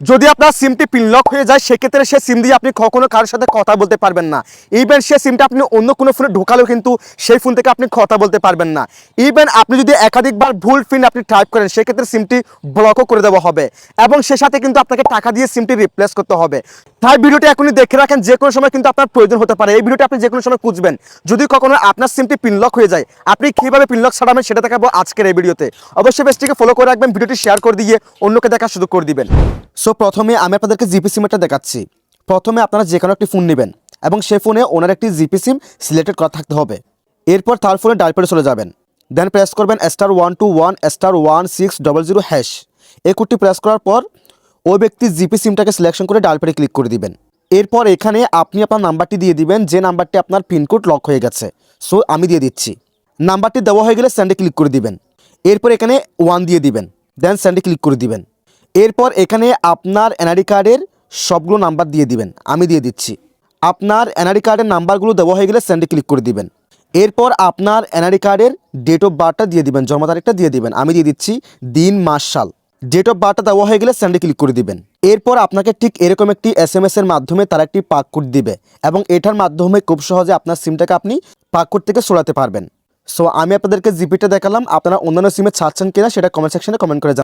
যদি আপনার সিমটি পিনলক হয়ে যায়, সেক্ষেত্রে সে সিম দিয়ে আপনি কখনো কারোর সাথে কথা বলতে পারবেন না। ইভেন সে সিমটা আপনি অন্য কোনো ফোনে ঢোকালেও কিন্তু সেই ফোন থেকে আপনি কথা বলতে পারবেন না। ইভেন আপনি যদি একাধিকবার ভুল পিন আপনি টাইপ করেন, সেক্ষেত্রে সিমটি ব্লকও করে দেওয়া হবে। এবং সে সাথে কিন্তু আপনাকে টাকা দিয়ে সিমটি রিপ্লেস করতে হবে। তাই ভিডিওটি এখনই দেখে রাখেন, যে কোনো সময় কিন্তু আপনার প্রয়োজন হতে পারে। এই ভিডিওটি আপনি যে কোনো সময় খুঁজবেন। যদি কখনো আপনার সিমটি পিনলক হয়ে যায়, আপনি কীভাবে পিনলক ছাড়াবেন সেটা দেখাবো আজকের এই ভিডিওতে। অবশ্যই পেজটিকে ফলো করে রাখবেন, ভিডিওটি শেয়ার করে দিয়ে অন্যকে দেখার সুযোগ করে দিবেন। সো প্রথমে আমি আপনাদেরকে জিপি সিমটা দেখাচ্ছি। প্রথমে আপনারা যে কোনো একটি ফোন নেবেন এবং সে ফোনে ওনার একটি জিপি সিম সিলেক্টেড করা থাকতে হবে। এরপর তার ফোনে ডাইলপেডে চলে যাবেন। দেন প্রেস করবেন star one two one star one six double zero hash এই কোডটি প্রেস করার পর ওই ব্যক্তির জিপি সিমটাকে সিলেকশন করে ডালপেডে ক্লিক করে দিবেন। এরপর এখানে আপনি আপনার নাম্বারটি দিয়ে দিবেন, যে নাম্বারটি আপনার পিনকোড লক হয়ে গেছে। সো আমি দিয়ে দিচ্ছি। নাম্বারটি দেওয়া হয়ে গেলে স্যান্ডে ক্লিক করে দিবেন। এরপর এখানে ওয়ান দিয়ে দিবেন দেন স্যান্ডে ক্লিক করে দিবেন। এরপর এখানে আপনার এনআইডি কার্ডের সবগুলো নাম্বার দিয়ে দিবেন, আমি দিয়ে দিচ্ছি। আপনার এনআইডি কার্ডের নাম্বারগুলো দেওয়া হয়ে গেলে স্যান্ডে ক্লিক করে দিবেন। এরপর আপনার এনআইডি কার্ডের ডেট অফ বার্থটা দিয়ে দিবেন, জন্ম তারিখটা দিয়ে দিবেন, আমি দিয়ে দিচ্ছি দিন, মাস, সাল। ডেট অফ বার্থটা দেওয়া হয়ে গেলে স্যান্ডে ক্লিক করে দিবেন। এরপর আপনাকে ঠিক এরকম একটি এস এম এর মাধ্যমে তারা একটি পাক কোড দিবে এবং এটার মাধ্যমে খুব সহজে আপনার সিমটাকে আপনি পাক কোড থেকে সরাতে পারবেন। সো আমি আপনাদেরকে জিপিটা দেখালাম, আপনারা অন্যান্য সিমে ছাড়ছেন কিনা সেটা কমেন্ট সেকশনে কমেন্ট করে